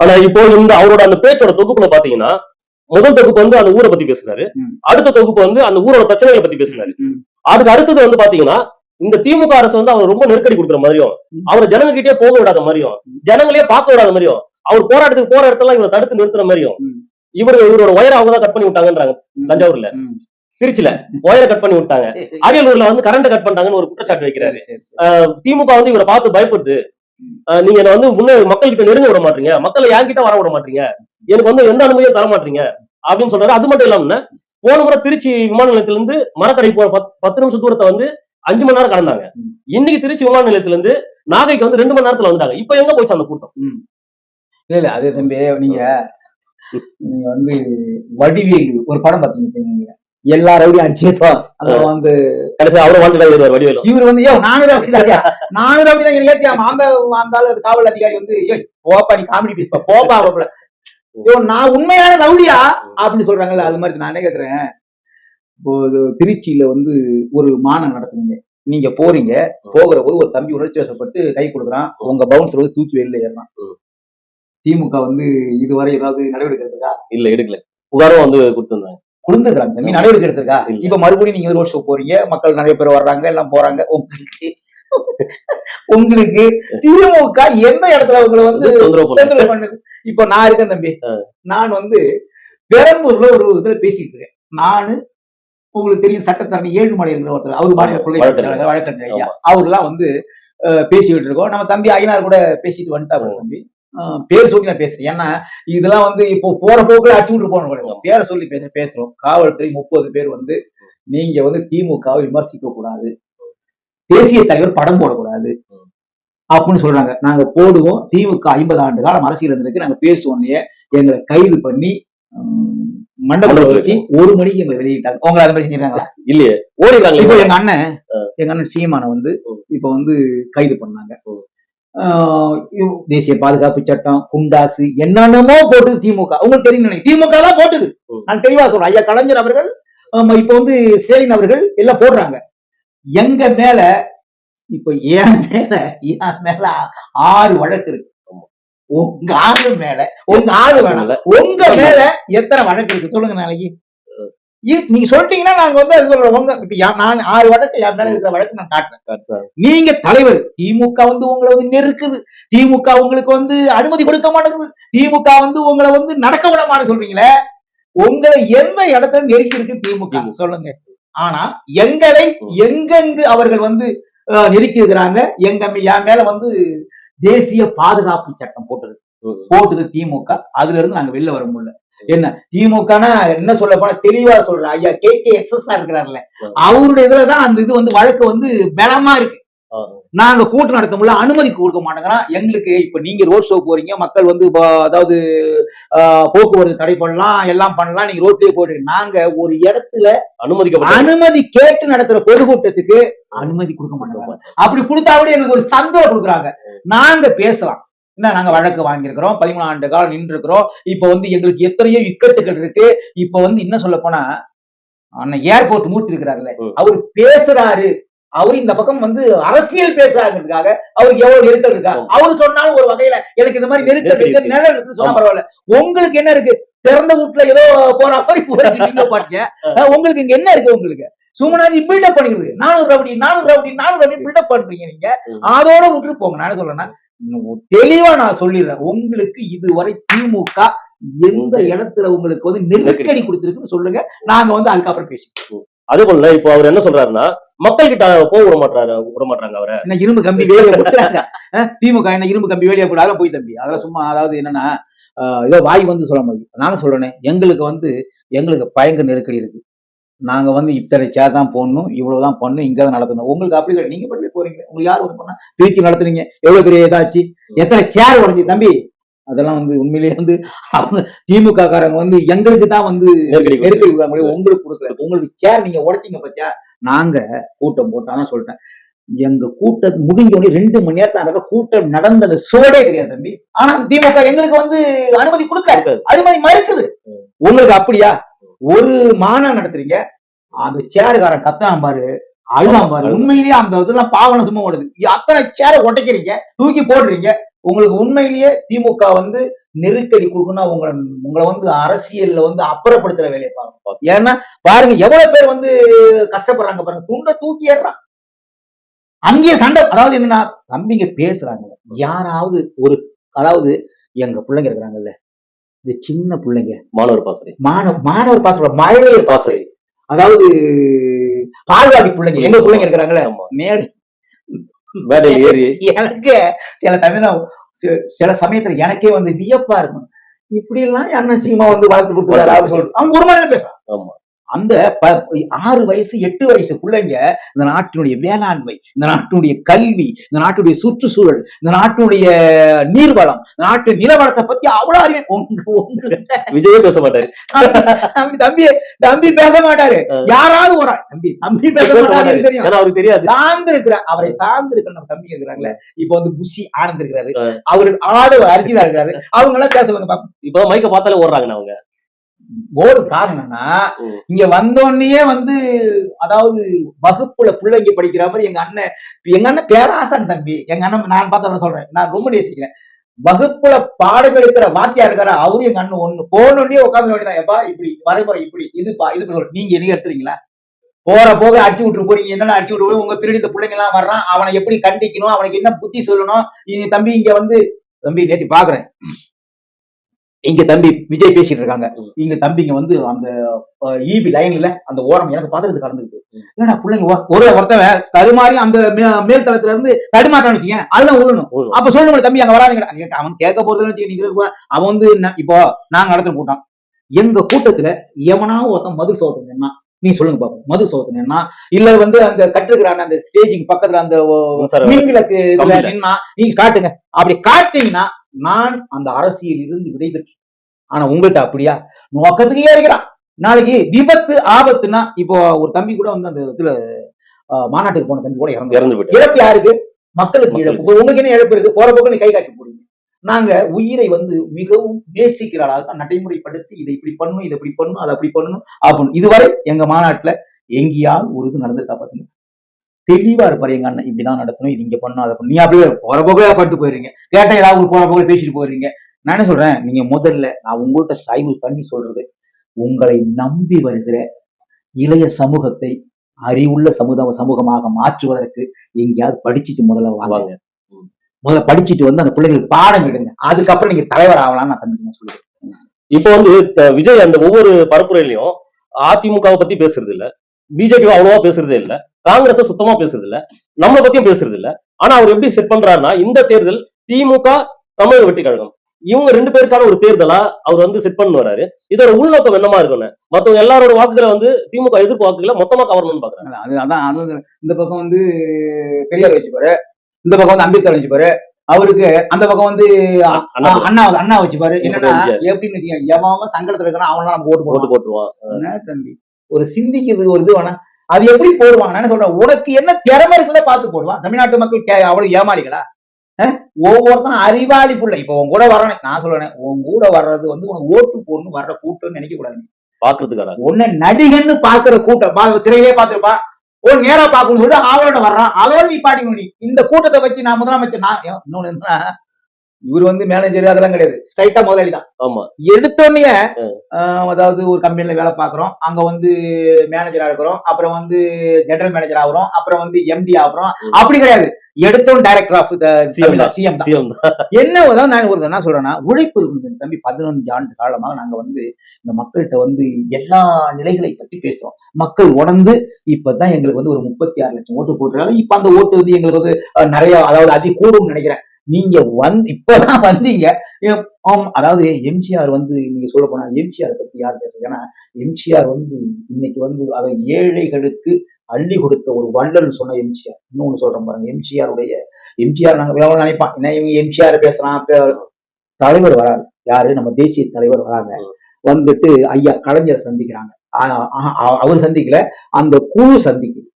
ஆனா இப்போ இந்த அவரோட அந்த பேச்சோட தொகுப்புல பாத்தீங்கன்னா முதல் தொகுப்பு வந்து அந்த ஊரை பத்தி பேசுனாரு. அடுத்த தொகுப்பு வந்து அந்த ஊரோட பிரச்சனைகளை பத்தி பேசுனாரு. அதுக்கு அடுத்தது வந்து பாத்தீங்கன்னா இந்த திமுக அரசு வந்து அவர் ரொம்ப நெருக்கடி கொடுக்குற மாதிரியும். அவர் ஜனங்க கிட்டே போக விடாத மாதிரியும் ஜனங்களே பார்க்க விடாத மாதிரியும் அவர் போராட்டத்துக்கு போற இடத்துல இவரை தடுத்து நிறுத்துற மாதிரியும். இவர் இவரோட ஒயரை அவங்க தான் கட் பண்ணி விட்டாங்கன்றாங்க தஞ்சாவூர்ல. திருச்சில ஒயரை கட் பண்ணி விட்டாங்க அரியலூர்ல வந்து கரண்ட் கட் பண்ணிட்டாங்கன்னு ஒரு குற்றச்சாட்டு வைக்கிறாரு. திமுக வந்து இவரை பார்த்து பயப்படுது நீங்க என்ன வந்து முன்னே மக்கள்கிட்ட நெருங்க விட மாட்டீங்க. மக்களை என்கிட்ட வர விட மாட்டீங்க? எனக்கு வந்து எந்த அனுமதியும் தர மாட்டீங்க? அப்படின்னு சொல்றாரு. அது மட்டும் இல்லாம போன முறை திருச்சி விமான நிலையத்திலிருந்து மரக்கடை போற பத்து நிமிஷம் தூரத்தை வந்து அஞ்சு மணி நேரம் கடந்தாங்க. இன்னைக்கு திருச்சி விமான நிலையத்திலிருந்து நாகைக்கு வந்து ரெண்டு மணி நேரத்துல வந்தாங்க. இப்ப எங்க போச்சு அந்த கூட்டம்? இல்ல இல்ல. அதே தம்பி நீங்க நீங்க வந்து வடிவேலு ஒரு படம் பாத்தீங்க எல்லா ரவுடியும் அடிச்சேதோ அந்த வந்து கடைசி அவரை வாண்டிட்டு வருவார் இவர் வந்து ஏ நானும் ரவுடி தான் நானும் ரவுடி தான் ஏத்தியா அந்த அந்த ஆளு காவல் அதிகாரி வந்து ஏய் போப்பா நீ காமெடி பேசுப்பா போப்பா அவங்கள ஐயோ நான் உண்மையான ரவுடியா? அப்படின்னு சொல்றாங்கல்ல அது மாதிரி நானே கேக்குறேன்? திருச்சியில வந்து ஒரு மானம் நடத்துனீங்க நீங்க போறீங்க போகிற போது ஒரு தம்பி உணர்ச்சி வசப்பட்டு கை கொடுக்குறான். உங்க பவுன்சர் வந்து தூக்கி வெளியில ஏறான். திமுக வந்து இதுவரை ஏதாவது நடவடிக்கை எடுத்திருக்கா? இல்ல எடுக்கல. புகாரும் வந்து கொடுத்திருந்தாங்க. கொடுத்துருக்காங்க தம்பி நடவடிக்கை எடுத்திருக்கா. இப்ப மறுபடியும் நீங்க ரோட் ஷோ போறீங்க மக்கள் நிறைய பேர் வர்றாங்க எல்லாம் போறாங்க. உங்களுக்கு உங்களுக்கு திமுக எந்த இடத்துல உங்களை வந்து இப்ப நான் இருக்கேன் தம்பி. நான் வந்து பெரம்பூர்ல ஒரு இதுல பேசிட்டு இருக்கேன். நானு உங்களுக்கு தெரியும் சட்டத்தரணி ஏழுமலைங்கிற ஒருத்தர். அவர் மாநில கொள்கை வழக்கறிஞர். ஐயா. அவர்லாம் வந்து பேசிக்கிட்டு இருக்கோம். நம்ம தம்பி ஐயனார் கூட பேசிட்டு வந்துட்டாரு தம்பி. பேர் சொல்லி நான் பேசுறேன். ஏன்னா இதெல்லாம் வந்து இப்போ போற போக்குல அடிச்சு விட்டு போன பேரை சொல்லி பேச பேசுறோம். காவல்துறை முப்பது பேர் வந்து நீங்க வந்து திமுகவை விமர்சிக்க கூடாது. தேசிய தலைவர் படம் போடக்கூடாது. அப்படின்னு சொல்றாங்க. நாங்க போடுவோம். திமுக ஐம்பது ஆண்டு காலம் அரசியல் இருந்திருக்கு. நாங்க பேசுவோன்னே எங்களை கைது பண்ணி உம், மண்டபத்தில் வச்சு ஒரு மணிக்கு எங்களை வெளியிட்டாங்க. உங்களை அது மாதிரி செஞ்சாங்களா இல்லையே. ஓடிடுறாங்களே இப்போ எங்க அண்ணன் எங்க அண்ணன் சீமானை வந்து இப்ப வந்து கைது பண்ணாங்க. தேசிய பாதுகாப்பு சட்டம் குண்டாசு என்னென்னமோ போட்டுது திமுக. உங்களுக்கு தெரியும். திமுக தான் போட்டுது. நான் தெளிவா சொல்றேன். ஐயா கலைஞர் அவர்கள் இப்ப வந்து ஸ்டாலின் அவர்கள் எல்லாம் போடுறாங்க. எங்க மேல இப்ப என் மேல என் மேல ஆறு வழக்கு இருக்கு. உங்க ஆளு மேல உங்க ஆளு வேணாம். உங்க மேல எத்தனை வழக்கு இருக்கு? சொல்லுங்க நாளைக்கு. நீங்க சொல்லிட்டீங்கன்னா நாங்க வந்து அது சொல்றோம். உங்க நான் ஆறு வழக்கு என் மேல இருக்கிற வழக்கு நான் காட்டுறேன். நீங்க தலைவர் திமுக வந்து உங்களை வந்து நெருக்குது. திமுக உங்களுக்கு வந்து அனுமதி கொடுக்க மாட்டேங்குது. திமுக வந்து உங்களை வந்து நடக்க விட மாட்டேன்னு சொல்றீங்களே? உங்களை எந்த இடத்துல நெருக்கி இருக்கு திமுக? சொல்லுங்க. ஆனா எங்களை எங்கெங்கு அவர்கள் வந்து நெருக்கி இருக்கிறாங்க? எங்க என் மேல வந்து தேசிய பாதுகாப்பு சட்டம் போட்டது. ம். போட்டது திமுக. அதுல இருந்து நாங்க வெளில வர முடியல. என்ன திமுகனா என்ன சொல்ல போனா தெளிவா சொல்றேன் ஐயா கே கே எஸ் எஸ் இருக்கிறாருல. ம். அவருடைய இதுலதான் அந்த இது வந்து வழக்கு வந்து பலமா இருக்கு. நாங்க கூட்டம் நடத்த முடியல அனுமதி கொடுக்க மாட்டேங்கிறோம். எங்களுக்கு இப்ப நீங்க ரோட் ஷோ போறீங்க மக்கள் வந்து அதாவது ஆஹ், போக்குவரத்து தடை பண்ணலாம் எல்லாம் பண்ணலாம் நீங்க ரோட்லயே போடுறீங்க நாங்க ஒரு இடத்துல அனுமதிக்கப்பட்ட அனுமதி கேட்டு நடத்துற பொதுக்கூட்டத்துக்கு அனுமதி கொடுக்க மாட்டாங்க அப்படி கொடுத்தா கூட எங்களுக்கு ஒரு சந்தோஷம் கொடுக்குறாங்க. நாங்க பேசலாம். என்ன நாங்க வழக்கு வாங்கியிருக்கிறோம்? பதிமூணு ஆண்டு காலம் நின்று இருக்கிறோம் இப்ப வந்து எங்களுக்கு எத்தனையோ இக்கட்டுகள் இருக்கு. இப்ப வந்து என்ன சொல்ல போனா அண்ணன் ஏர்போர்ட் மூர்த்தி இருக்கிறாருல்ல. அவர் பேசுறாரு. அவர் இந்த பக்கம் வந்து அரசியல் பேசுறாங்கிறதுக்காக அவருக்கு எவ்வளவு நெருக்கல் இருக்கா. அவர் சொன்னாலும் ஒரு வகையில எனக்கு இந்த மாதிரி நெருக்கல் இருக்கு. நிழல் இருக்குன்னு சொன்னா. பரவாயில்ல. உங்களுக்கு என்ன இருக்கு? திறந்த வீட்டுல ஏதோ போற மாதிரி அஹ் உங்களுக்கு இங்க என்ன இருக்கு உங்களுக்கு? சுமனாஜி பில்டப் பண்ணிக்கிறது நானூறு ரவுடி நானூறு ரவுடி நானூறு ரவுடி பில்டப் பண்றீங்க நீங்க. அதோட விட்டுட்டு போங்க. நான் சொல்றேன்னா தெளிவா நான் சொல்லிடுறேன். உங்களுக்கு இதுவரை திமுக எந்த இடத்துல உங்களுக்கு வந்து நெருக்கடி. கொடுத்திருக்குன்னு சொல்லுங்க. நாங்க வந்து அதுக்கப்புறம் பேசிக்கிறோம் அதே போல இப்போ அவர் என்ன சொல்றாருன்னா மக்கள் கிட்ட போக விட மாட்டாரு விட மாட்டாங்க அவரை. என்ன இரும்பு கம்பி வேலையை போட்டுறாங்க அஹ், திமுக என்ன இரும்பு கம்பி வேலையை போட்டு அதெல்லாம் போய் தம்பி. அதெல்லாம் சும்மா அதாவது என்னன்னா ஏதோ வாய் வந்து சொல்ல முடியும் நானும் சொல்றேனே எங்களுக்கு வந்து எங்களுக்கு பயங்கர நெருக்கடி இருக்கு. நாங்க வந்து இத்தனை சேர் தான் போடணும் இவ்வளவுதான் பண்ணணும் இங்க தான் நடத்தணும். உங்களுக்கு அப்படி கிடையாது. நீங்க பண்ணி போறீங்க. உங்களுக்கு யார் வந்து பண்ணா? திருச்சி நடத்துறீங்க. எவ்வளவு பெரிய இதாச்சு? எத்தனை சேர் உடஞ்சி தம்பி? அதெல்லாம் வந்து உண்மையிலேயே வந்து அவங்க திமுக காரங்க வந்து எங்களுக்கு தான் வந்து நெருக்கடி நெருக்கடி கொடுக்க முடியும் உங்களுக்கு கொடுக்கல உங்களுக்கு சேர் நீங்க உடைச்சீங்க பத்தியா? நாங்க கூட்டம் போட்டாதான் சொல்லிட்டேன். எங்க கூட்டம் முடிஞ்ச உடனே ரெண்டு மணி நேரத்துல அந்த கூட்டம் நடந்த அந்த சோடே தெரியாது தம்பி. ஆனா திமுக எங்களுக்கு வந்து அனுமதி கொடுக்காது. அனுமதி மறுக்குது. உங்களுக்கு அப்படியா? ஒரு மாநாடு நடத்துறீங்க. அந்த சேருக்காரன் கத்தான் பாரு அழுதான் பாரு. உண்மையிலேயே அந்த இதெல்லாம் பாவன சும்மா ஓடுது அத்தனை சேரை உடைக்கிறீங்க தூக்கி போடுறீங்க. உங்களுக்கு உண்மையிலேயே திமுக வந்து நெருக்கடி கொடுக்கணும் உங்களை உங்களை வந்து அரசியல்ல வந்து அப்புறப்படுத்துற வேலையை பாருங்க. ஏன்னா பாருங்க எவ்வளவு பேர் வந்து கஷ்டப்படுறாங்க பாருங்க. துண்டை தூக்கி ஏறுறான். அங்கேயே சண்டை. அதாவது என்னன்னா தம்பிங்க பேசுறாங்க. யாராவது ஒரு அதாவது எங்க பிள்ளைங்க இருக்கிறாங்கல்ல இந்த சின்ன பிள்ளைங்க. மாணவர் பாசறை. மாணவ மாணவர் பாச மழலையர் பாசறை. அதாவது பால்வாடி பிள்ளைங்க. எங்க பிள்ளைங்க இருக்கிறாங்களே? மேடை. மேடையில் ஏறி. எனக்கு சில தமிழ் சில சமயத்துல எனக்கே வந்து வியப்பா இருக்கும். இப்படி எல்லாம் அண்ணன் சீமா வந்து வளர்த்து கொடுக்குறாரு அப்படின்னு சொல்லிட்டு. அவன் ஒரு மணி பேசுறான் ஆமா. அந்த ஆறு வயசு எட்டு வயசு பிள்ளைங்க இந்த நாட்டினுடைய வேளாண்மை இந்த நாட்டினுடைய கல்வி இந்த நாட்டுடைய சுற்றுச்சூழல் இந்த நாட்டினுடைய நீர்வளம் இந்த நாட்டு நிலவளத்தை பத்தி அவ்வளவு அறிவு விஜயே பேச மாட்டாரு. தம்பி தம்பி தம்பி பேச மாட்டாரு. யாராவது ஒரு தம்பி தம்பி பேச மாட்டாரு. தெரியும். அவருக்கு தெரியாது. சார்ந்து இருக்கிற அவரை சார்ந்து இருக்கிற நம்ம தம்பி இருக்கிறாங்களே இப்ப வந்து புஷி ஆனந்த் இருக்கிறாரு ஆ. அவரு ஆடு அர்ஜிதா இருக்காரு. அவங்க எல்லாம் பேச சொல்லுங்க பாப்போம் இப்ப மைக்க பார்த்தாலே ஓடுறாங்க அவங்க. ஓடு காரணம் என்னன்னா ம். இங்க வந்தோடனே வந்து அதாவது வகுப்புல பிள்ளைங்க படிக்கிற மாதிரி எங்க அண்ணன் எங்க அண்ணன் பேராசன் தம்பி எங்க அண்ணன் நான் பார்த்தவன சொல்றேன். நான் ரொம்ப நேசிக்கிறேன். வகுப்புல பாடம் எடுக்கிற வாத்தியா இருக்காரு அவரு எங்க அண்ணன் ஒண்ணு. போனோடனே உட்காந்து வேண்டியதான் எப்பா இப்படி வரைமுறை இப்படி இது சொல்லு. நீங்க எதுக்கு எடுத்துறீங்களா போற போக அடிச்சு விட்டு போறீங்க. என்னென்ன அடிச்சு விட்டு போய் உங்க பின்னாடி இந்த பிள்ளைங்க எல்லாம் வர்றான். அவனை எப்படி கண்டிக்கணும்? அவனுக்கு என்ன புத்தி சொல்லணும்? இனி தம்பி இங்க வந்து தம்பி நேத்து பாக்குறேன். இங்க தம்பி விஜய் பேசிட்டு இருக்காங்க. இங்க தம்பிங்க வந்து அந்த ஈபி லைன்ல அந்த ஓரம் எனக்கு பாத்துறது கடந்துருக்கு ம். என்னடா பிள்ளைங்க ஒரு ஒருத்தவன் தடுமாறி அந்த மேல் தளத்துல இருந்து தடுமாட்டான்னு வச்சுக்கேன் விழணும் விழணும். அப்ப சொல்லுங்க தம்பி அங்க வராதுங்க அவன் கேட்க போறதுன்னு வச்சுக்க அவன் வந்து இப்போ நாங்க நடத்துற கூட்டம். எங்க கூட்டத்துல எவனாவது ஒருத்தன் மது சோதனை என்ன நீ சொல்லுங்க பாப்போம். மது சோதனை என்ன இல்ல வந்து அந்த கட்டுக்கிறான அந்த ஸ்டேஜிங் பக்கத்துல அந்த மின் விளக்கு நீங்க காட்டுங்க. அப்படி காட்டீங்கன்னா நான் அந்த அரசியல் இருந்து விடைபெற்று ஆனா உங்கள்கிட்ட அப்படியா? நோக்கத்துக்கே இருக்கிறான். நாளைக்கு விபத்து ஆபத்துனா இப்போ ஒரு தம்பி கூட வந்து அந்த இதுல மாநாட்டுக்கு போன தம்பி கூட இறந்து இறந்து இழப்பு யாருக்கு? மக்களுக்கு. இழப்பு. உங்களுக்கு என்ன இழப்பு இருக்கு? போற போக்கு நீ கை காட்டி போடுங்க. நாங்க உயிரை வந்து மிகவும் நேசிக்கிறாள் அதுதான் நடைமுறைப்படுத்தி இதை இப்படி பண்ணணும் இதை இப்படி பண்ணணும் அதை அப்படி பண்ணணும் அப்படின்னு. இதுவரை எங்க மாநாட்டுல எங்கேயாவது ஒரு இது நடந்திருக்கா பாத்தீங்க தெளிவா இருப்பாரு எங்க அண்ணன் இப்படிதான் நடத்தணும் இது இங்க பண்ணணும் அதை பண்ணணும். நீ அப்படியே போற போகவே பட்டு போயிருங்க. கேட்டா ஏதாவது போற போகல பேசிட்டு போயிருங்க. நான் என்ன சொல்றேன் நீங்க முதல்ல நான் உங்கள்கிட்ட தயவு பண்ணி சொல்றது உங்களை நம்பி வருகிற இளைய சமூகத்தை அறிவுள்ள சமுதாய சமூகமாக மாற்றுவதற்கு எங்கேயாவது படிச்சுட்டு முதல்ல வாங்க. முதல்ல படிச்சுட்டு வந்து அந்த பிள்ளைங்களுக்கு பாடம் எடுங்க அதுக்கப்புறம் நீங்க தலைவர் ஆகலாம்னு நான் தம்பி சொல்லுவேன் இப்போ வந்து விஜய் அந்த ஒவ்வொரு பரப்புரையிலையும் அதிமுகவை பத்தி பேசுறது இல்ல. பிஜேபி அவ்வளவா பேசுறதே இல்ல. காங்கிரஸ சுத்தமா பேசுறது இல்ல நம்மளை பத்தியும் பேசுறது இல்ல ஆனா அவர் எப்படி செட் பண்றாருன்னா இந்த தேர்தல் திமுக தமிழக வெற்றி கழகம். இவங்க ரெண்டு பேருக்கான ஒரு தேர்தலா அவர் வந்து செட் பண்ணு வராரு. இதோட உள்நோக்கம் என்னமா இருக்கும்னு மத்தவங்க எல்லாரோட வாக்குகளை வந்து திமுக எதிர்ப்பு வாக்குகளை மொத்தமா கவரணும்னு பாக்குறாங்க. அது அதான் இந்த பக்கம் வந்து பெரியார் வச்சுப்பாரு இந்த பக்கம் வந்து அம்பேத்கர் வச்சுப்பாரு அவருக்கு அந்த பக்கம் வந்து அண்ணா அண்ணா அண்ணா வச்சுப்பாரு என்னன்னா. எப்படின்னு எவன் அவன் சங்கடத்துல இருக்கிறான் அவனால நம்ம ஓட்டு போட்டு போட்டுருவான். தம்பி? ஒரு சிந்திக்கிறது ஒரு இது வேணா. அது எப்படி போடுவாங்க? நான் சொல்றேன்? உனக்கு என்ன திறமை இருக்குல்ல பார்த்து போடுவான் தமிழ்நாட்டு மக்கள் அவ்வளவு ஏமாளிகளா? ஒவ்வொருத்தனும் அறிவாளி புள்ள. இப்ப உன் கூட வரணும் நான் சொல்றேன் உன் கூட வர்றது வந்து உனக்கு ஓட்டு போடணும் வர்ற கூட்டம்னு நினைக்க கூடாது பாக்குறதுக்காக உன்னை நடிகன்னு பாக்குற கூட்டம். திரையிலே பார்த்திருப்பா. ஒரு நேரா பார்க்கணும்னு சொல்லிட்டு ஆவலோட வர்றான். அதோட நீ நீ இந்த கூட்டத்தை வச்சு நான் முதலமைச்சர் நான் இன்னொன்னு இவர் வந்து மேனேஜர் அதெல்லாம் கிடையாது. ஸ்ட்ரைட்டா முதலாளி தான் ஆமா. எடுத்தோடனே அதாவது ஒரு கம்பெனில வேலை பார்க்குறோம். அங்க வந்து மேனேஜரா இருக்கிறோம். அப்புறம் வந்து ஜெனரல் மேனேஜர் ஆகுறோம். அப்புறம் வந்து எம்டி ஆகுறோம். அப்படி கிடையாது. எடுத்தோம் டைரக்டர் ஆஃப். சிஎம் சிஎம் தான். என்ன தான் நான் ஒரு என்ன சொல்றேன்னா உழைப்பு இருக்குது தம்பி. பதினஞ்சு ஆண்டு காலமாக நாங்க வந்து இந்த மக்கள்கிட்ட வந்து எல்லா நிலைகளை பற்றி பேசுறோம். மக்கள் உணர்ந்து இப்பதான் எங்களுக்கு வந்து ஒரு முப்பத்தி ஆறு லட்சம் ஓட்டு போட்டுருக்காங்க. இப்ப அந்த ஓட்டு வந்து எங்களுக்கு வந்து நிறைய அதாவது அதிக கூடும் நினைக்கிறேன். நீங்க வந்து இப்பதான் வந்தீங்க. அதாவது எம்ஜிஆர் வந்து நீங்க சொல்ல போனா எம்ஜிஆர் பத்தி யார் பேசுறது? ஏன்னா எம்ஜிஆர் வந்து இன்னைக்கு வந்து அதை ஏழைகளுக்கு அள்ளி கொடுத்த ஒரு வள்ளல் சொன்ன எம்ஜிஆர். இன்னொன்னு சொல்றேன் பாருங்க எம்ஜிஆர் உடைய எம்ஜிஆர் நாங்க வேற நினைப்பான் என்ன இவங்க எம்ஜிஆர் பேசுறான் தலைவர் வராரு. யாரு? நம்ம தேசிய தலைவர் வராங்க. வந்துட்டு ஐயா கலைஞர் சந்திக்கிறாங்க. அவர் சந்திக்கல அந்த குழு சந்திக்குது.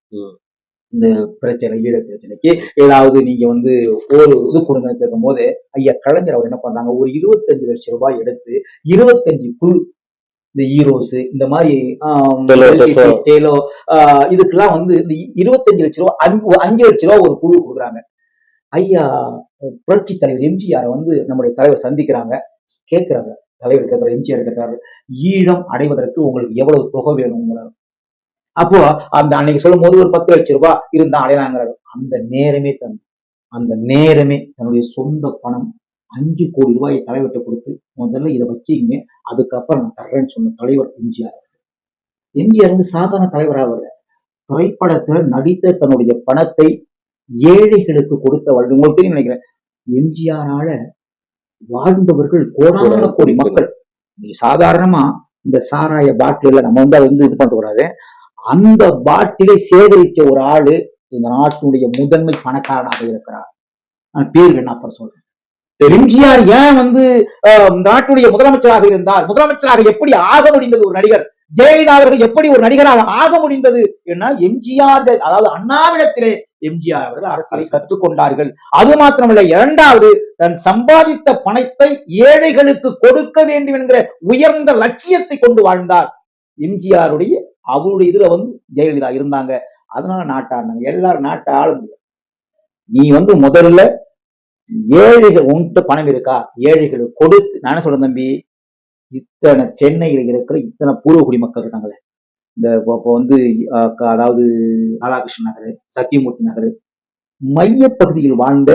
இந்த பிரச்சனை ஈழ பிரச்சனைக்கு ஏதாவது நீங்க வந்து ஒரு இது கொடுங்க கேட்கும் போது ஐயா கலைஞர் அவர் என்ன பண்றாங்க? ஒரு இருபத்தஞ்சு லட்சம் ரூபாய் எடுத்து இருபத்தஞ்சு குழு இந்த ஈரோஸ் இந்த மாதிரி டெலோ, இதுக்கெல்லாம் வந்து இந்த இருபத்தஞ்சு லட்ச ரூபா அஞ்சு அஞ்சு லட்ச ரூபா ஒரு குழு கொடுக்குறாங்க. ஐயா புரட்சி தலைவர் எம்ஜிஆர் வந்து நம்முடைய தலைவர் சந்திக்கிறாங்க கேட்கிறாங்க தலைவர் கேட்கிற எம்ஜிஆர் கேட்கிறாரு ஈழம் அடைவதற்கு உங்களுக்கு எவ்வளவு தொகை வேணுங்கிறாரு. அப்போ அந்த அன்னைக்கு சொல்லும் போது ஒரு பத்து லட்சம் ரூபாய் இருந்தா அடையலாங்கிறாரு. அந்த நேரமே தன் அந்த நேரமே தன்னுடைய சொந்த பணம் அஞ்சு கோடி ரூபாயை தலைவர்கிட்ட கொடுத்து முதல்ல இதை வச்சுக்கிங்க அதுக்கப்புறம் நான் தர்றேன்னு சொன்ன தலைவர் எம்ஜிஆர். எம்ஜிஆர் வந்து சாதாரண தலைவராக திரைப்படத்தில் நடித்த தன்னுடைய பணத்தை ஏழைகளுக்கு கொடுத்த வாழ்க்கை உங்களுக்கு தெரியும் நினைக்கிறேன் எம்ஜிஆரால வாழ்ந்தவர்கள் கோடான கோடி மக்கள். நீ சாதாரணமா இந்த சாராய பாட்டில நம்ம வந்து அதை வந்து இது பண்ணக்கூடாது அந்த பாட்டிலை சேகரிச்ச ஒரு ஆளு இந்த நாட்டினுடைய முதன்மை பணக்காரனாக இருக்கிறார். நான் பேர் என்ன அப்புறம் சொல்றேன். எம்ஜிஆர் ஏன் வந்து நாட்டுடைய முதலமைச்சராக இருந்தார்? முதலமைச்சராக எப்படி ஆக முடிந்தது ஒரு நடிகர்? ஜெயலலிதா அவர்கள் எப்படி ஒரு நடிகராக ஆக முடிந்தது என்னால் எம்ஜிஆர் அதாவது அண்ணாவிடத்திலே எம்ஜிஆர் அவர்கள் அரசியலை. கற்றுக்கொண்டார்கள். அது மாத்திரமல்ல இரண்டாவது தன் சம்பாதித்த பணத்தை ஏழைகளுக்கு கொடுக்க வேண்டும் என்கிற உயர்ந்த லட்சியத்தை கொண்டு வாழ்ந்தார் எம்ஜிஆருடைய அவருடைய இதுல வந்து ஜெயலலிதா இருந்தாங்க. அதனால நாட்டாடினாங்க எல்லாரும் நாட்டை ஆள முடியும் நீ வந்து முதல்ல ஏழைகள் உன்கிட்ட பணம் இருக்கா? ஏழைகளுக்கு கொடுத்து நான் என்ன சொல்றேன் தம்பி? இத்தனை சென்னையில் இருக்கிற இத்தனை பூர்வகுடி மக்கள் இருக்காங்களே. இந்த இப்போ வந்து அதாவது ராதாகிருஷ்ணன் நகர் சத்தியமூர்த்தி நகர் மையப்பகுதியில் வாழ்ந்த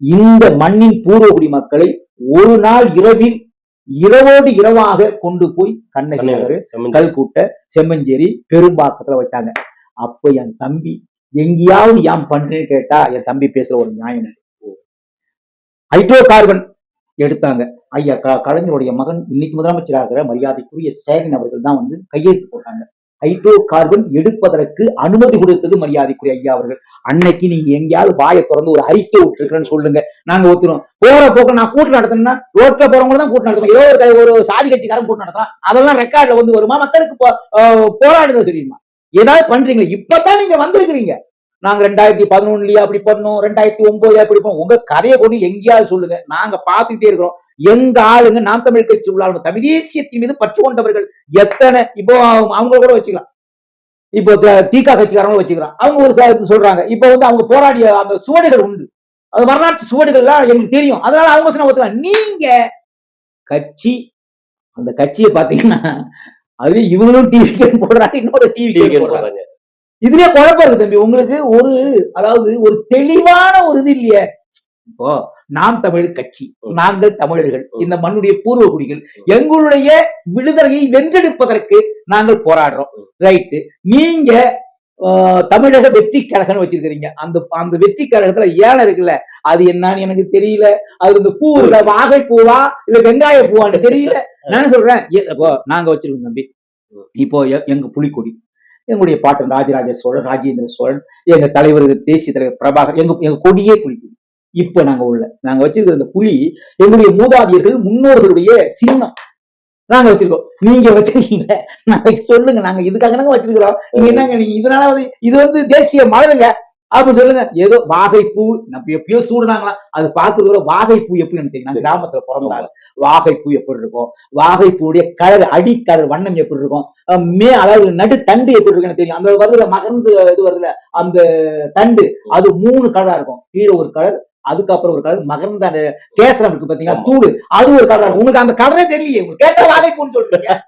இந்த மண்ணின் பூர்வகுடி மக்களை ஒரு நாள் இரவில் இரவோடு இரவாக கொண்டு போய் கண்ணகி செம்மஞ்சி. கல்குட்டை செம்மஞ்சேரி பெரும்பாக்கத்துல வச்சாங்க அப்ப என் தம்பி எங்கேயாவது ஏன் பண்றேன்னு கேட்டா என் தம்பி பேசுற ஒரு நியாயம். ஹைட்ரோ கார்பன் எடுத்தாங்க ஐயா க- கலைஞருடைய மகன் இன்னைக்கு முதலமைச்சராகிற மரியாதைக்குரிய ஸ்டாலின் அவர்கள் தான் வந்து கையெழுத்து போட்டாங்க ஹைட்ரோ கார்பன் எடுப்பதற்கு அனுமதி கொடுத்தது மரியாதைக்குரிய ஐயா அவர்கள். அன்னைக்கு நீங்க எங்கேயாவது வாயை திறந்து ஒரு அறிக்கை விட்டுருக்கேன்னு சொல்லுங்க. நாங்க ஒத்துறோம். போற போக்க நான் கூட்டம் நடத்தணும்னா ரோட்ல போறவங்க தான் கூட்டம் நடத்தணும். ஏதோ ஒரு ஒரு சாதி கட்சிக்காரன் கூட்டம் நடத்தலாம். அதெல்லாம் ரெக்கார்ட்ல வந்து வருமா? மக்களுக்கு போ- தெரியுமா? ஏதாவது பண்றீங்க இப்பதான் நீங்க வந்திருக்கிறீங்க. நாங்க ரெண்டாயிரத்தி பதினொன்னுலயே அப்படி பண்ணோம் ரெண்டாயிரத்தி ஒன்பதுல அப்படி பண்ணோம். உங்க கதையை கொண்டு எங்கேயாவது சொல்லுங்க. நாங்க பார்த்துக்கிட்டே இருக்கிறோம். எங்க ஆளுங்க நாம் தமிழ் கட்சி உள்ள ஆளுங்க தமிழ் தேசியத்தின் மீது பற்று கொண்டவர்கள் எத்தனை? இப்போ அவங்க அவங்கள கூட வச்சுக்கலாம். இப்போ தீகா கட்சிக்காரங்க வச்சுக்கிறான். அவங்க ஒரு சொல்றாங்க. இப்போ வந்து அவங்க போராடிய அந்த சுவடுகள் உண்டு. அது வரலாற்று சுவடுகள்லாம் எங்களுக்கு தெரியும். அதனால அவங்க சொன்ன ஒத்துக்கலாம் நீங்க கட்சி அந்த கட்சியை பாத்தீங்கன்னா அது இவங்களும் டிவி போடுறாங்க இன்னொரு டிவி போடுறாங்க. இதுலயே குழப்பம் இருக்கு தம்பி. உங்களுக்கு ஒரு அதாவது ஒரு தெளிவான ஒரு இது இல்லையே. இப்போ நாம் தமிழ் கட்சி நாங்கள் தமிழர்கள். இந்த மண்ணுடைய பூர்வ குடிகள். எங்களுடைய விடுதலையை வென்றெடுப்பதற்கு நாங்கள் போராடுறோம். ரைட்டு. நீங்க தமிழக வெற்றி கழகம்னு வச்சிருக்கிறீங்க. அந்த அந்த வெற்றி கழகத்துல ஏலம் இருக்குல்ல அது என்னன்னு எனக்கு தெரியல. அது இந்த பூ இல்ல வாகை பூவா இல்ல வெங்காய பூவான்னு தெரியல. நான் சொல்றேன்? நாங்க வச்சிருக்கோம் தம்பி. இப்போ எங்க புலிக்கொடி எங்களுடைய பாட்டன் ராஜராஜ சோழன் ராஜேந்திர சோழன் எங்க தலைவர் தேசிய தலைவர் பிரபாகர் எங்க எங்க கொடியே புலிக்கொடி. இப்ப நாங்க உள்ள நாங்க வச்சிருக்கிற இந்த புலி எங்களுடைய மூதாதியர்கள் முன்னோர்களுடைய சின்னம் நாங்க வச்சிருக்கோம். நீங்க வச்சிருக்கீங்க. நாளைக்கு சொல்லுங்க நாங்க இதுக்காக தாங்க வச்சிருக்கிறோம். நீங்க என்னங்க நீங்க இதனால வந்து இது வந்து தேசிய மலருங்க. அப்படின்னு சொல்லுங்க. ஏதோ வாகைப்பூ நம்ம எப்பயோ சூடுனாங்களா அது பார்க்கறதோட வாகைப்பூ எப்படி எனக்கு தெரியும். நான் கிராமத்துல பிறந்தாங்க வாகைப்பூ எப்படி இருக்கும்? வாகைப்பூடைய கலர் அடி கலர் வண்ணம் எப்படி இருக்கும்? மே அதாவது நடு தண்டு எப்படி எனக்கு தெரியும். அந்த வருதுல மகர்ந்து இது வருதுல அந்த தண்டு அது மூணு கலரா இருக்கும். கீழே ஒரு கலர் அதுக்கப்புறம் ஒரு கலர் மகர்ந்த அந்த கேசரம் இருக்கு பாத்தீங்களா? தூள். அது ஒரு கலர் உனக்கு உங்களுக்கு அந்த கலரே தெரியலையே. உங்களுக்கு கேட்ட வாழைப்பூன்னு சொல்றீங்க.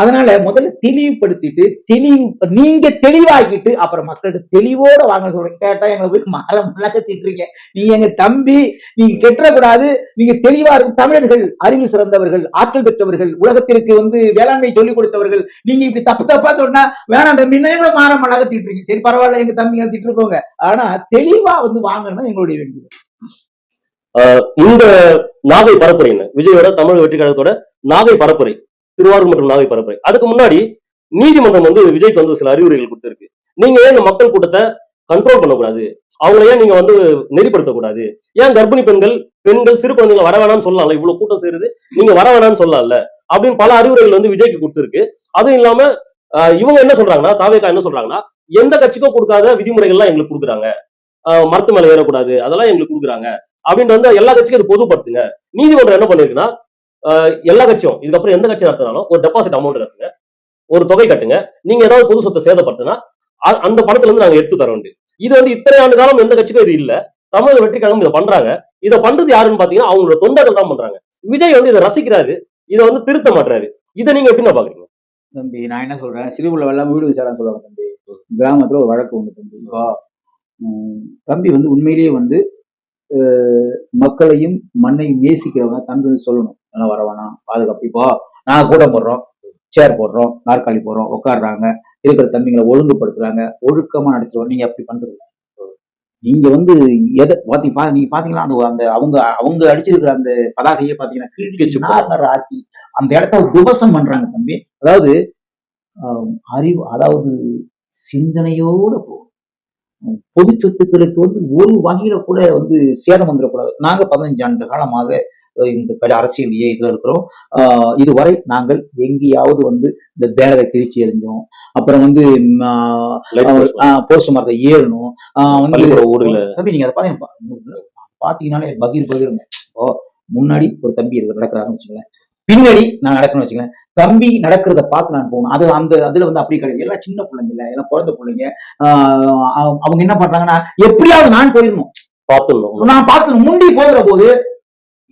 அதனால முதல்ல தெளிவுபடுத்திட்டு தெளிவு நீங்க தெளிவாக்கிட்டு அப்புறம் மக்கள்கிட்ட தெளிவோட வாங்க சொல்றேன். கேட்டா எங்களை போய் மரம் மிளக திட்டுறீங்க நீங்க எங்க தம்பி நீங்க கெட்டக்கூடாது. நீங்க தெளிவா இருக்கும். தமிழர்கள் அறிவு சிறந்தவர்கள் ஆற்றல் பெற்றவர்கள் உலகத்திற்கு வந்து வேளாண்மை சொல்லிக் கொடுத்தவர்கள். நீங்க இப்படி தப்பு தப்பா சொன்னா வேணாம் தம்பி எங்களை மாற மிளக திட்டுறீங்க சரி பரவாயில்ல எங்க தம்பி திட்டு போங்க ஆனா தெளிவா வந்து வாங்கணும் எங்களுடைய வேண்டியது. ஆஹ் இந்த நாகை பரப்புரை என்ன விஜயோட தமிழ் வெற்றி கழகத்தோட நாகை பரப்புரை. திருவாரூர் மற்றும் நாகை பரப்புரை. அதுக்கு முன்னாடி நீதிமன்றம் வந்து விஜய்க்கு வந்து சில அறிவுரைகள் கொடுத்துருக்கு. நீங்க ஏன் இந்த மக்கள் கூட்டத்தை கண்ட்ரோல் பண்ணக்கூடாது? அவங்கள ஏன் நீங்க வந்து நெறிப்படுத்தக்கூடாது? ஏன் கர்ப்பிணி பெண்கள் பெண்கள் சிறு குழந்தைங்க வர வேணாம்னு சொல்லலாம்ல இவ்வளவு கூட்டம் சேருது. நீங்க வர வேணாம்னு சொல்லலாம்ல அப்படின்னு பல அறிவுரைகள் வந்து விஜய்க்கு கொடுத்திருக்கு. அதுவும் இல்லாம ஆஹ் இவங்க என்ன சொல்றாங்கன்னா தாவேக்கா என்ன சொல்றாங்கன்னா எந்த கட்சிக்கும் கொடுக்காத விதிமுறைகள்லாம் எங்களுக்கு கொடுக்குறாங்க. ஆஹ் மரத்து மேல ஏறக்கூடாது. அதெல்லாம் எங்களுக்கு கொடுக்குறாங்க. அப்படின்னு வந்து எல்லா கட்சிக்கும் அது பொதுப்படுத்துங்க. நீதிமன்றம் என்ன பண்ணிருக்குன்னா எல்லா கட்சியும் இதுக்கப்புறம் எந்த கட்சி நடத்தினாலும் ஒரு டெபாசிட் அமௌண்ட் கட்டுங்க. ஒரு தொகை கட்டுங்க. நீங்க ஏதாவது பொது சொத்தை சேதப்படுத்தினா அந்த பணத்துல இருந்து நாங்க எடுத்து தர வேண்டும் இது வந்து இத்தனை ஆண்டு காலம் எந்த கட்சிக்கும் இது இல்ல. தமிழக வெற்றி கழகம் இதை பண்றாங்க. இதை பண்றது யாருன்னு பாத்தீங்கன்னா அவங்களோட தொண்டர்கள் தான் பண்றாங்க. விஜய் வந்து இதை ரசிக்கிறாரு. இதை வந்து திருத்த மாட்டுறாரு இதை நீங்க எப்படின்னா பாக்குறீங்க? தம்பி நான் என்ன சொல்றேன்? சிறுபுள்ள எல்லாம் வீடு விசாரம் சொல்லுவாங்க தம்பி. கிராமத்துல ஒரு வழக்கு உண்டு தம்பி. இப்போ தம்பி வந்து உண்மையிலேயே வந்து மக்களையும் மண்ணையும் நேசிக்கிறவங்க தம்பி வந்து சொல்லணும். அதெல்லாம் வர வேணாம். பாதுகாப்பு. இப்போ நாங்க கூட்டம் போடுறோம் சேர் போடுறோம் நாற்காலி போடுறோம் உட்காடுறாங்க இருக்கிற தம்பிங்களை ஒழுங்குபடுத்துறாங்க. ஒழுக்கமா நடத்துறோம் நீங்க அப்படி இல்ல. நீங்க வந்து எதை பாத்தீங்க பா- நீங்க பாத்தீங்களா? அந்த அந்த அவங்க அவங்க அடிச்சிருக்கிற அந்த பதாகையை பாத்தீங்கன்னா ஆக்கி அந்த இடத்த துவசம் பண்றாங்க தம்பி. அதாவது அறிவு அதாவது சிந்தனையோட பொது சொத்துக்களுக்கு வந்து ஒரு வகையில கூட வந்து சேதம் வந்துடக்கூடாது. நாங்க பதினஞ்சு ஆண்டு காலமாக இந்த கட- அரசியல் இதுல இருக்கிறோம். இதுவரை நாங்கள் எங்கேயாவது வந்து இந்த பேனரை கிழிச்சு எறிஞ்சோம். அப்புறம் வந்து போஸ்ட் மரத்தை ஏறணும் வந்து ஊர்ல. தம்பி நீங்க அதை பாத்தீங்க? பாத்தீங்கன்னாலே பகீர் பகீர் இப்போ முன்னாடி ஒரு தம்பி இருக்கு நடக்கிறாருன்னு வச்சுக்கோங்களேன். பின்னாடி நான் நடக்கணும்னு வச்சுக்கோங்களேன். தம்பி நடக்கிறத பார்த்து நான் போகணும். அது அந்த அதுல வந்து அப்படி கிடையாது. எல்லாம் சின்ன பிள்ளைங்க இல்ல எல்லாம் குழந்தை பிள்ளைங்க. அவங்க என்ன பண்றாங்கன்னா எப்படியாவது நான் போயிடணும். பார்த்துடணும். நான் பார்த்து முண்டி போகிற போது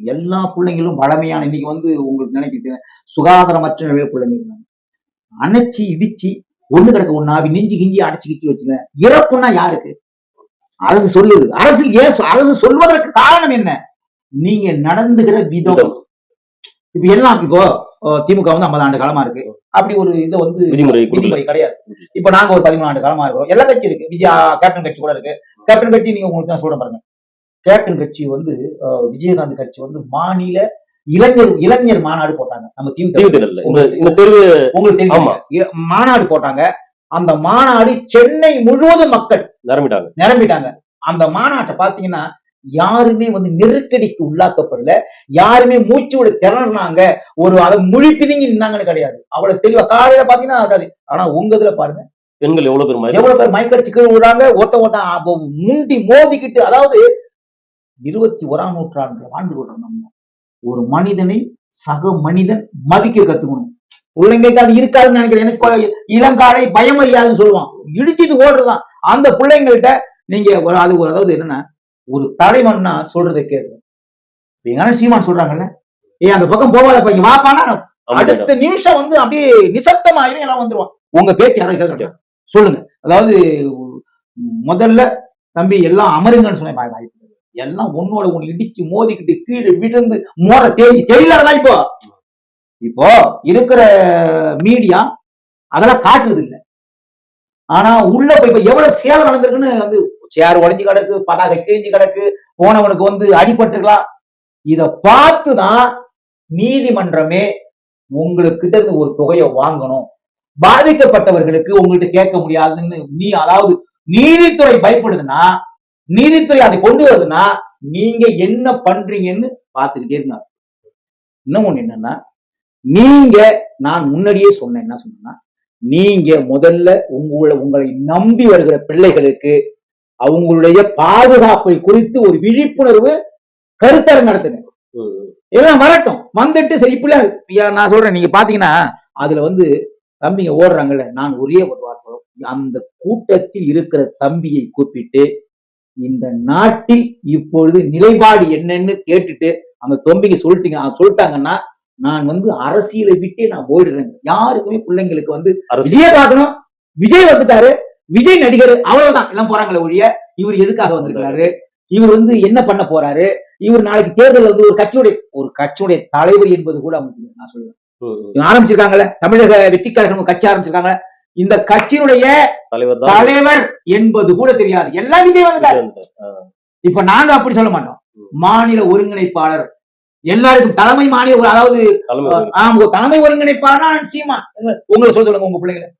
எல்லா பிள்ளைங்களும் வளமையான இன்னைக்கு வந்து உங்களுக்கு நினைக்கிறது சுகாதாரமற்ற நிறைய பிள்ளைங்க இருக்காங்க. அணைச்சி இடிச்சு ஒண்ணு கிடக்க ஒண்ணா அப்படி நெஞ்சு கிஞ்சி அடைச்சு கிச்சி வச்சுங்க. இறப்புன்னா யாருக்கு? அரசு சொல்லுது. அரசு ஏன் அரசு சொல்வதற்கு காரணம் என்ன? நீங்க நடந்துகிற விதம். இப்ப எல்லாம் இப்போ திமுக வந்து 50 ஆண்டு காலமா இருக்கு. அப்படி ஒரு இதை வந்து விதிமுறை கிடையாது. இப்ப நாங்க ஒரு பதிமூணு ஆண்டு காலமா இருக்கிறோம் எல்லா கட்சி இருக்கு. விஜயா கேப்டன் கட்சி கூட இருக்கு. கேப்டன் கட்சி நீங்க உங்களுக்கு நான் சொல்றேன் பாருங்க. கேப்டன் கட்சி வந்து விஜயகாந்த் கட்சி வந்து மாநில இளைஞர் இளைஞர் மாநாடு போட்டாங்க. நம்ம உங்களுக்கு மாநாடு போட்டாங்க. அந்த மாநாடு சென்னை முழுவதும் மக்கள் நிரம்பிட்டாங்க. நிரம்பிட்டாங்க. அந்த மாநாட்டை பாத்தீங்கன்னா யாருமே வந்து நெருக்கடிக்கு உள்ளாக்கப்படல. யாருமே மூச்சு விட திறனாங்க ஒரு அதை மொழி பிதுங்கி நின்னாங்கன்னு கிடையாது. அவ்வளவு தெளிவா காலையில பாத்தீங்கன்னா அதாவது ஆனா உங்க இதுல பாருங்க. பெண்கள் எவ்வளவு பேர் எவ்வளவு பேர் மயக்கடிச்சு கீழே விடுறாங்க ஓட்ட அப்போ முண்டி மோதிக்கிட்டு அதாவது இருபத்தி ஓராம் நூற்றாண்டுல வாழ்ந்து கொள்றோம் ஒரு மனிதனை சக மனிதன் மதிக்க கத்துக்கணும். பிள்ளைங்களுக்கு அது இருக்காதுன்னு நினைக்கிறேன் எனக்கு இளங்காலை பயம் அறியாதுன்னு சொல்லுவான். இடிச்சிட்டு ஓடுறதுதான் அந்த பிள்ளைங்கள்ட்ட நீங்க ஒரு அது ஒரு அதாவது என்னன்னா ஒரு தலைவன்னா சொல்றதை கேட்கணும் இப்ப எங்க சீமான் சொல்றாங்கல்ல ஏய் அந்த பக்கம் போவாத இங்க வாப்பானா அடுத்த நிமிஷம் வந்து அப்படியே நிசப்தமாயிரும் எல்லாம் வந்துருவான். உங்க பேச்சு யாரும் கேட்க சொல்லுங்க. அதாவது முதல்ல தம்பி எல்லாம் அமருங்கன்னு சொன்னேன் வாய்- வாய்ப்பு. எல்லாம் உன்னோட உன் இடிச்சு மோதிக்கிட்டு கீழே விழுந்து மோர தேடி தெரியலதான் இப்போ? இப்போ இருக்கிற மீடியா அதெல்லாம் காட்டுறது இல்லை ஆனா உள்ள போய் இப்ப எவ்வளவு சேதம் நடந்திருக்குன்னு வந்து சேர் உடைஞ்சு கிடக்கு பதாகை கிழிஞ்சு கிடக்கு போனவனுக்கு வந்து அடிபட்டுக்கலாம். இத பார்த்துதான் நீதிமன்றமே உங்களுக்கிட்ட இருந்து ஒரு தொகையை வாங்கணும். பாதிக்கப்பட்டவர்களுக்கு உங்கள்கிட்ட கேட்க முடியாதுன்னு நீ அதாவது நீதித்துறை பயப்படுதுன்னா நீதித்துறை அதை கொண்டு வருதுன்னா நீங்க என்ன பண்றீங்கன்னு பார்த்துக்கிட்டே இருந்தாங்க இன்னும் ஒண்ணு என்னன்னா நீங்க நான் முன்னாடியே சொன்னேன் என்ன சொன்னேன்னா நீங்க முதல்ல உங்களை உங்களை நம்பி வருகிற பிள்ளைகளுக்கு அவங்களுடைய பாதுகாப்பை குறித்து ஒரு விழிப்புணர்வு கருத்தரம் நடத்துங்க. எல்லாம் வரட்டும். வந்துட்டு சரி இப்படி நான் சொல்றேன். நீங்க பாத்தீங்கன்னா அதுல வந்து தம்பிங்க ஓடுறாங்கல்ல நான் ஒரே ஒரு வார்த்தை அந்த கூட்டத்தில் இருக்கிற தம்பியை கூப்பிட்டு இந்த நாட்டில் இப்பொழுது நிலைப்பாடு என்னன்னு கேட்டுட்டு அந்த தம்பிக்கு சொல்லிட்டீங்க சொல்லிட்டாங்கன்னா நான் வந்து அரசியலை விட்டே நான் போயிடுறேன் யாருக்குமே பிள்ளைங்களுக்கு வந்து விஜய பார்க்கணும். விஜய் வந்துட்டாரு. விஜய் நடிகர் அவ்வளவுதான். எல்லாம் போறாங்களே ஒழிய இவர் எதுக்காக வந்திருக்காரு? இவர் வந்து என்ன பண்ண போறாரு? இவர் நாளைக்கு தேர்தல் வந்து ஒரு கட்சியுடைய ஒரு கட்சியுடைய தலைவர் என்பது கூட அவங்களுக்கு. நான் சொல்லுவேன். ஆரம்பிச்சிருக்காங்கல்ல. தமிழக வெற்றி கழகம் கட்சி ஆரம்பிச்சிருக்காங்க. இந்த கட்சியினுடைய தலைவர் என்பது கூட தெரியாது. எல்லாம் விஜய் வந்துட்டாரு. இப்ப நாங்க அப்படி சொல்ல மாட்டோம். மாநில ஒருங்கிணைப்பாளர். எல்லாருக்கும் தலைமை மாநில அதாவது ஒரு தலைமை ஒருங்கிணைப்பாளர் சீமா உங்களை சொல்ல சொல்லுங்க உங்க பிள்ளைங்களை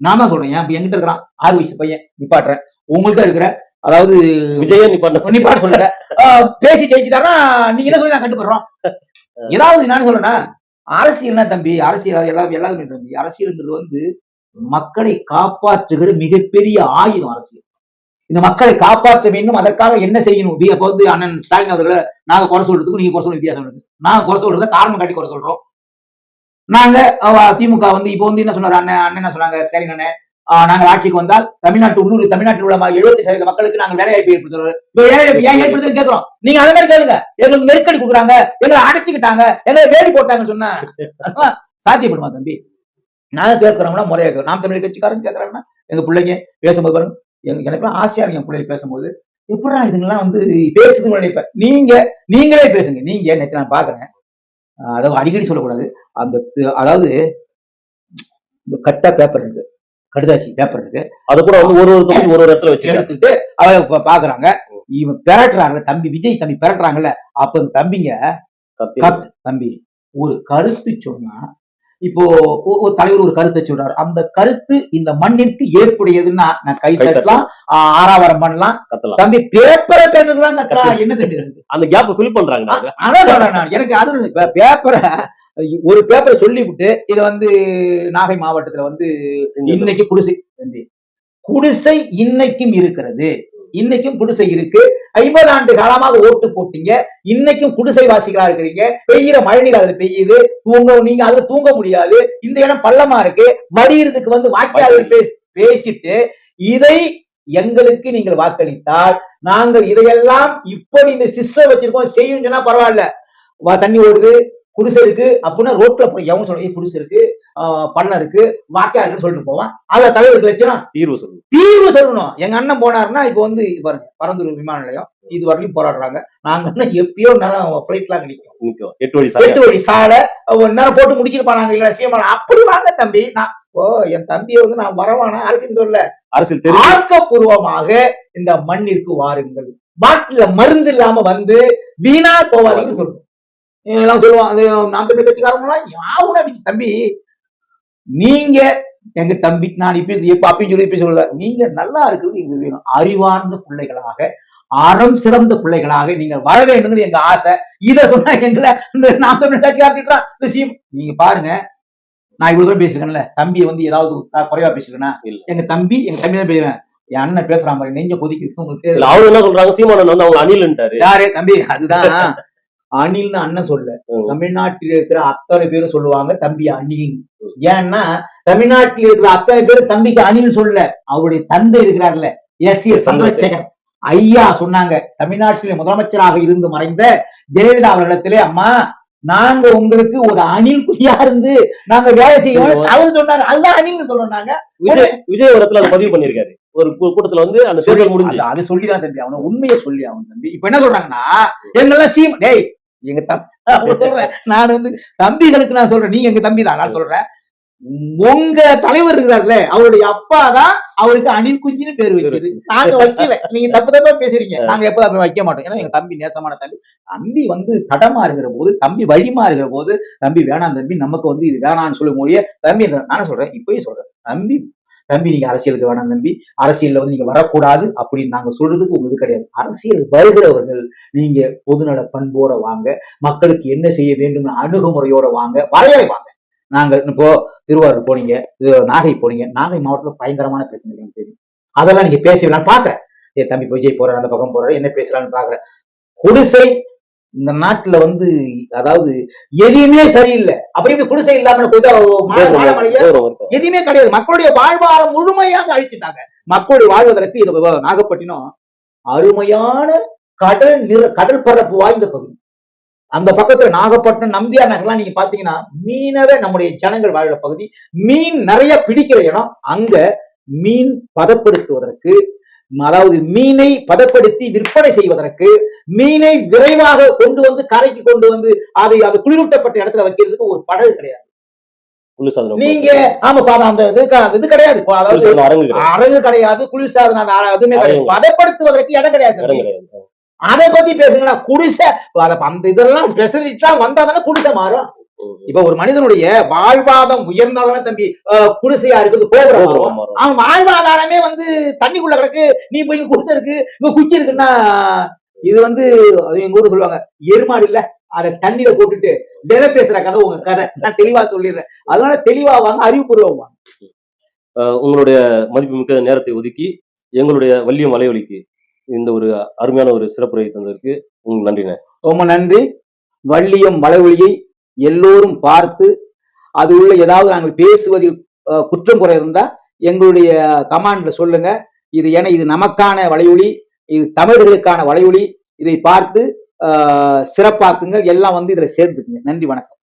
தான் சொல்றேன். என் என்கிட்ட இருக்கிறான். ஆறு வயசு பையன். நிப்பாட்டுறேன். உங்கள்கிட்ட இருக்கிற அதாவது விஜய நிப்பாட்ட நிப்பாட்ட சொல்லுங்க. பேசி ஜெயிச்சுட்டாரா நீங்க என்ன சொல்லி நான் கட்டுப்படுறோம். ஏதாவது நான் சொல்றேன்னா அரசியல்னா தம்பி அரசியல் எல்லாம் எல்லாருமே தம்பி அரசியல்ங்கிறது வந்து மக்களை காப்பாற்றுகிற மிகப்பெரிய ஆயுதம் அரசியல் இந்த மக்களை காப்பாற்ற வேண்டும் அதற்காக என்ன செய்யணும்? வி- வந்து அண்ணன் ஸ்டாலின் அவர்களை நாங்க குறை சொல்றதுக்கும் நீங்க குறை சொல்ல வித்தியாசம் இருக்கு. நாங்க குறை சொல்றத காரணம் காட்டி குறை சொல்றோம். நாங்க திமுக வந்து இப்போ வந்து என்ன சொன்னார்? அண்ணன் அண்ணன் என்ன சொன்னாங்க? ஸ்டாலின் அண்ணன் ஆஹ் நாங்கள் ஆட்சிக்கு வந்தால் தமிழ்நாட்டு உள்ளூர் தமிழ்நாட்டில் உள்ள எழுபத்தி சதவீத மக்களுக்கு நாங்கள் வேலைவாய்ப்பு ஏற்படுத்துறோம். வேலைவாய்ப்பு ஏன் ஏற்படுத்துன்னு கேட்கிறோம். நீங்க அதே மாதிரி கேளுங்க. எங்களுக்கு நெருக்கடி கொடுக்குறாங்க. எங்களை அடைச்சிக்கிட்டாங்க. எங்களை வேலி போட்டாங்கன்னு சொன்னா சாத்தியப்படுமா தம்பி? நான் கேட்கிறோம்னா முறையா கேட்கிறோம் நாம் தமிழ் கட்சிக்காரன் கேட்கறாங்கன்னா எங்க பிள்ளைங்க பேசும்போது பாருங்க எனக்கு எனக்குலாம் ஆசையா இருக்கு என் பிள்ளைங்க பேசும்போது. எப்படா இதுங்கெல்லாம் வந்து பேசுதுன்னு நினைப்பேன் நீங்க நீங்களே பேசுங்க. நீங்க நேற்று நான் பாக்குறேன். ஆஹ் அதாவது அடிக்கடி சொல்லக்கூடாது. அந்த அதாவது இந்த கட்டா பேப்பர் இருக்கு. கடுதாசி பேப்பர் இருக்கு. அது கூட வந்து ஒரு ஒரு தொகுதி ஒரு ஒரு இடத்துல வச்சுக்கிறேன் எடுத்துட்டு அவ இப்ப பாக்குறாங்க. இவன் பெரட்டுறாங்கல்ல தம்பி விஜய் தம்பி பெரட்டுறாங்கல்ல அப்ப தம்பிங்க தம்பி ஒரு கருத்து சொன்னா இப்போ ஒரு தலைவர் ஒரு கருத்தை சொல்றாரு. அந்த கருத்து இந்த மண்ணிற்கு ஏற்புடையதுன்னா நான் கை தட்டலாம் ஆறாவரம் பண்ணலாம். கத்தலாம் தம்பி பேப்பரை தட்டுறதுதான் கத்துறா என்ன இது? அந்த கேப் ஃபில் பண்றாங்க. அதான் எனக்கு அது பேப்பரை ஒரு பேப்பரை சொல்லி விட்டு இதை வந்து நாகை மாவட்டத்துல வந்து இன்னைக்கு குடிசை தம்பி குடிசை இன்னைக்கும் இருக்கிறது. இன்னைக்கும் குடிசை இருக்கு. ஐம்பது ஆண்டு காலமாக ஓட்டு போட்டீங்க. இன்னைக்கும் குடிசை வாசிகளா இருக்கிறீங்க. பெய்யுற மழை நீர் அதுல பெய்யுது. தூங்க நீங்க அதுல தூங்க முடியாது. இந்த இடம் பள்ளமா இருக்கு. வடிகிறதுக்கு வந்து வாக்கியாளர் பேசி பேசிட்டு இதை எங்களுக்கு நீங்கள் வாக்களித்தால் நாங்கள் இதையெல்லாம் இப்படி இந்த சிஸ்டம் வச்சிருக்கோம். செய்யும் சொன்னா பரவாயில்ல. தண்ணி ஓடுது. குடிசை இருக்கு. அப்படின்னா ரோட்ல போய் எவன் சொல்ல "ஏய், குடிசை இருக்கு. பள்ளம் இருக்கு வாக்கியா இருக்குன்னு சொல்லிட்டு போவான். அதை தலைவருக்கு வச்சுனா தீர்வு சொல்லணும். தீர்வு சொல்லணும். எங்க அண்ணன் போனாருன்னா இப்போ வந்து பாருங்க பரந்தூர் விமான நிலையம். இது வரையும் போராடுறாங்க. நாங்க அண்ணன் எப்பயோ நேரம் பிளைட்லாம் கிடைக்கும் எட்டு வழி எட்டு வழி சாலை. ஒரு நேரம் போட்டு முடிச்சிருப்பாங்க இல்ல சீமான அப்படி வாங்க தம்பி. நான் ஓ என் தம்பியை வந்து நான் வரவானா? அரசியல் சொல்ல அரசியல் ஆக்கப்பூர்வமாக இந்த மண்ணிற்கு வாருங்கள். மாட்டுல மருந்து இல்லாம வந்து வீணா போவாதீங்கன்னு சொல்றோம். எல்லாம் சொல்லுவான் அது நாம் தமிழ் கட்சிக்காரங்களாம் யாவுனா தம்பி? நீங்க எங்க தம்பி நான் இப்ப எப்ப அப்பயும் சொல்லி இப்ப சொல்ல நீங்க நல்லா இருக்கிறது எங்களுக்கு வேணும். அறிவார்ந்த பிள்ளைகளாக அறம் சிறந்த பிள்ளைகளாக நீங்கள் வர வேண்டுங்கிறது எங்க ஆசை. இத சொன்னா எங்களை நாம் தமிழ் இந்த சீம் நீங்க பாருங்க. நான் இவ்வளவு தூரம் பேசிருக்கேன்ல. தம்பியை வந்து ஏதாவது குறைவா இல்ல. எங்க தம்பி எங்க தம்பி தான் பேசுறேன். என் அண்ணன் பேசுறான் பாரு நெஞ்ச கொதிக்குது உங்களுக்கு. அவங்க என்ன சொல்றாங்க? சீமானன் வந்து அவங்க அணில்ன்ட்டாரு. யாரு? தம்பி அதுதான். அணில்னு அண்ணன் சொல்ல. தமிழ்நாட்டில் இருக்கிற அத்தனை பேரும் சொல்லுவாங்க தம்பி அணில். ஏன்னா தமிழ்நாட்டில் இருக்கிற அத்தனை பேரும் தம்பிக்கு அணில் சொல்ல அவருடைய தந்தை இருக்கிறார்ல எஸ். எஸ். சந்திரசேகர் ஐயா சொன்னாங்க தமிழ்நாட்டில் முதலமைச்சராக இருந்து மறைந்த ஜெயலலிதா அவர்களிடத்திலே அம்மா நாங்க உங்களுக்கு ஒரு அணில் குட்டியா இருந்து நாங்க வேலை செய்யணும் அவர் சொன்னாரு அதுதான் அணில்னு சொல்றோம் நாங்க. விஜய் அதை பதிவு பண்ணிருக்காரு ஒரு கூட்டத்துல வந்து அந்த தேர்தல் முடிஞ்சு. அது- அது சொல்லிதான் தம்பி அவன உண்மையை சொல்லி அவன் தம்பி. இப்ப என்ன சொல்றாங்கன்னா எங்கெல்லாம் சீம் டேய் எங்க தம்பி சொல்றேன். நான் வந்து தம்பிகளுக்கு நான் சொல்றேன். நீங்க எங்க தம்பி தான். நான் சொல்றேன். உங்க தலைவர் இருக்கிறார்ல அவருடைய அப்பா தான் அவருக்கு அணில் குஞ்சுன்னு பேர் வைக்கிறது நாங்க வைக்கல. நீங்க தப்பு தப்பா பேசுறீங்க. நாங்க எப்ப அப்படி வைக்க மாட்டோம். ஏன்னா எங்க தம்பி நேசமான தம்பி. தம்பி வந்து தடமா இருக்கிற போது தம்பி வழிமா இருக்கிற போது தம்பி வேணாம் தம்பி நமக்கு வந்து இது வேணாம்னு சொல்ல முடிய தம்பி நானே சொல்றேன். இப்பயும் சொல்றேன். தம்பி தம்பி நீங்க அரசியலுக்கு வேணாம் தம்பி. அரசியல்ல வந்து நீங்க வரக்கூடாது அப்படின்னு நாங்க சொல்றதுக்கு உங்களுக்கு கிடையாது. அரசியல் வருகிறவர்கள் நீங்க பொதுநல பண்போட வாங்க மக்களுக்கு என்ன செய்ய வேண்டும் அணுகுமுறையோட வாங்க வரையறை வாங்க. நாங்க இப்போ திருவாரூர் போனீங்க இது நாகை போனீங்க நாகை மாவட்டத்துல பயங்கரமான பிரச்சனை எனக்கு தெரியும். அதெல்லாம் நீங்க பேசலாம் பாக்குறேன் ஏ தம்பி விஜய் போறாரு அந்த பக்கம் போறாரு என்ன பேசலாம்னு பாக்குறேன் குடிசை இந்த நாட்டுல வந்து அதாவது எதுவுமே சரியில்லை. அப்படி குடிசை இல்லாம. எதுவுமே கிடையாது. மக்களுடைய வாழ்வாதாரம் முழுமையாக அழிச்சிட்டாங்க. மக்களுடைய வாழ்வதற்கு இது நாகப்பட்டினம் அருமையான கடல் நிற கடல் பரப்பு வாய்ந்த பகுதி. அந்த பக்கத்துல நாகப்பட்டினம் நம்பியார் நகர்லாம் நீங்க பாத்தீங்கன்னா மீனவே நம்முடைய ஜனங்கள் வாழ்ற பகுதி. மீன் நிறைய பிடிக்கிற இடம். அங்க மீன் பதப்படுத்துவதற்கு அதாவது மீனை பதப்படுத்தி விற்பனை செய்வதற்கு மீனை விரைவாக கொண்டு வந்து கரைக்கு கொண்டு வந்து அதை அது குளிரூட்டப்பட்ட இடத்துல வைக்கிறதுக்கு ஒரு படகு கிடையாது நீங்க ஆமா பாதம் அந்த இது அது கிடையாது அரங்கு கிடையாது. குளிர்சாதன அதுவுமே கிடையாது. பதப்படுத்துவதற்கு இடம் கிடையாது. அதை பத்தி பேசுங்களா குடிசை அந்த இதெல்லாம் ஸ்பெஷலிஸ்டா வந்தா தானே குடிசை மாறும். இப்ப ஒரு மனிதனுடைய வாழ்வாதம் உயர்ந்தாதானே தம்பி குடிசையா இருக்குது கோபுரம். அவன் வாழ்வாதாரமே வந்து தண்ணிக்குள்ள கிடக்கு நீ போய் குடிசை இருக்கு இங்க குச்சி இருக்குன்னா இது வந்து எங்க ஊர்ல சொல்லுவாங்க எருமாடு இல்ல அதை தண்ணியில போட்டுட்டு விதை பேசுற கதை உங்க கதை. நான் தெளிவா சொல்லிடுறேன். அதனால தெளிவா வாங்க அறிவுபூர்வம் வாங்க அஹ் உங்களுடைய மதிப்புமிக்க நேரத்தை ஒதுக்கி எங்களுடைய வள்ளியம் வலையொலிக்கு இந்த ஒரு அருமையான ஒரு சிறப்புரை தந்ததற்கு உங்களுக்கு நன்றிண்ணே. ரொம்ப நன்றி. வள்ளியம் வளவொலியை எல்லோரும் பார்த்து அது உள்ள ஏதாவது நாங்கள் பேசுவதில் குற்றம் குறை இருந்தால் எங்களுடைய கமாண்டில் சொல்லுங்க. இது என இது நமக்கான வலையொலி இது தமிழர்களுக்கான வலையொலி. இதை பார்த்து சிறப்பாக்குங்கள். எல்லாம் வந்து இதில் சேர்ந்துக்குங்க. நன்றி வணக்கம்.